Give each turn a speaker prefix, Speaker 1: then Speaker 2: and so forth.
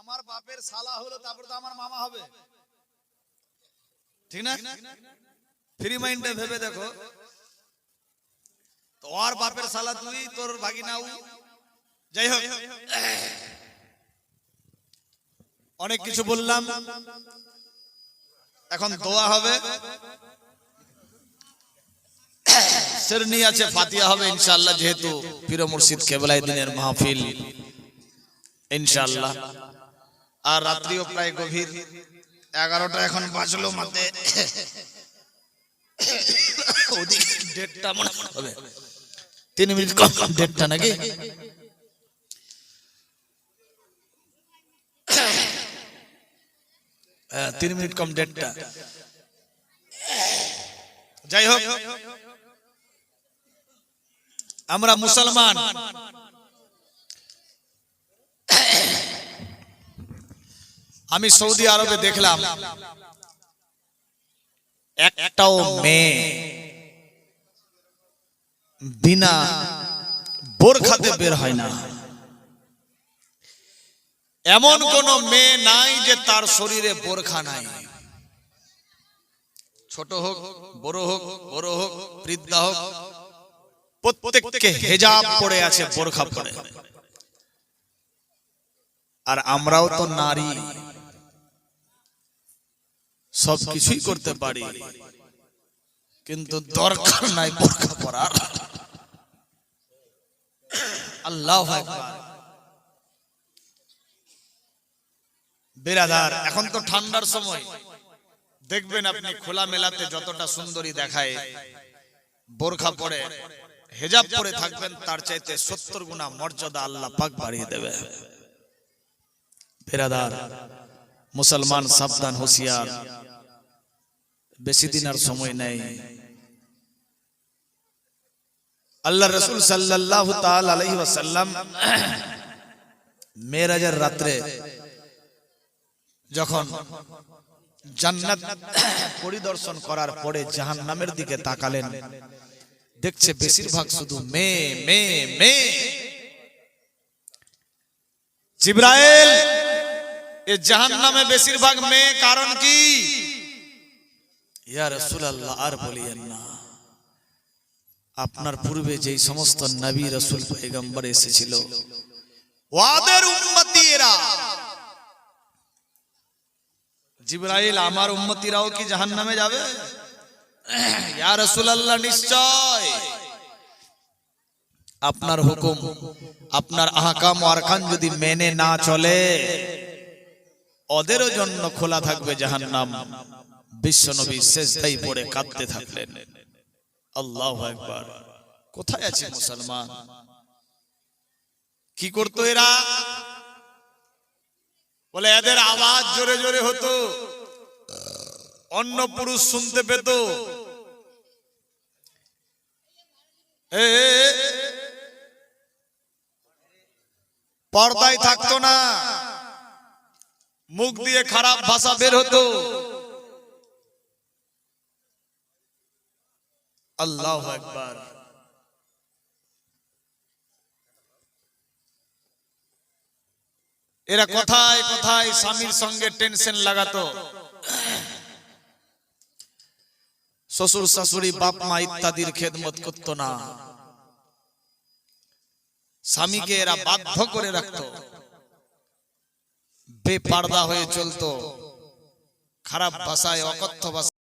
Speaker 1: আমার বাপের শালা হলো, তারপর তো আমার মামা হবে। ঠিক না? ফ্রি মাইন্ডে ভেবে দেখো। তো ওর বাপের শালা তুই, তোর ভাগিনাও যাই হোক। অনেক কিছু বললাম। এখন দোয়া হবে। সেরনি আছে, ফাতিয়া হবে ইনশাআল্লাহ, যেহেতু পীর মুর্শিদ কেবলাই দিনের মাহফিল। ইনশাআল্লাহ। আর রাত্রিও প্রায় গভীর। এগারোটা এখন বাঁচলো মাতে হবে। তিন মিনিট কম কম দেড়টা নাকি? হ্যাঁ, তিন মিনিট কম দেড়টা। যাই হোক আমরা মুসলমান। আমি সৌদি আরবে দেখলাম। একটাও মেয়ে বিনা বোরখাতে বের হয় না। এমন কোন মেয়ে নাই যে তার শরীরে বোরখা নাই। ছোট হোক, বড় হোক বড় হোক, বৃদ্ধা হোক, প্রত্যেককে হেজাব পড়ে আছে বোরখা পড়ে আর আমরাও তো নারী। সব কিছুই করতে পারি। কিন্তু দরকার নাই বোরখা পরার আল্লাহ বেরাদার, এখন তো ঠান্ডার সময়। দেখবেন আপনি খোলা মেলাতে যতটা সুন্দরী দেখায়, বোরখা পরে, হেজাব পরে থাকবেন, তার চাইতে সত্তর গুণা মর্যাদা আল্লাহ পাক বাড়িয়ে দেবে। ফেরাদার মুসলমান সাবধান, হুঁশিয়ার। বেশি দিন আর সময় নেই। আল্লাহ রসুল আলাইহি ওয়াসাল্লাম মেরাজের রাত্রে যখন জান্নাত পরিদর্শন করার পরে জাহান্নামের দিকে তাকালেন দেখছে বেশিরভাগ শুধু মেয়ে মেয়ে মেয়ে। জিব্রাইল এ জাহান্নামে বেশিরভাগ মেয়ে কারণ কি? আর বলিয়েন না। আপনার পূর্বে যেই সমস্ত নবী রসুল পয়গম্বর এসেছিল জিব্রাইল, আমার উম্মতিরাও কি যাবে? ইয়া রাসূলুল্লাহ, নিশ্চয়। আপনার হুকুম, আপনার আহকাম ও আরকান যদি মেনে না চলে, ওদেরও জন্য খোলা থাকবে বিশ্বনবী শেষদাই পড়ে কাঁদতে থাকলেন। আল্লাহু আকবার। কোথায় আছে মুসলমান? কি করতো এরা? বলে এদের আওয়াজ জোরে জোরে হতো। অন্য পুরুষ শুনতে পেত। পর্দায় থাকতো না। মুখ দিয়ে খারাপ ভাষা বের হতো। আল্লাহ একবার এরা কোথায় কোথায় স্বামীর সঙ্গে টেনশন লাগাতো। শ্বশুর শাশুড়ি বাপ মা ইত্যাদির খেদমত করতো না। স্বামীকে এরা বাধ্য করে রাখতো। বেপারদা হয়ে চলতো। খারাপ ভাষায় অকথ্য ভাষায়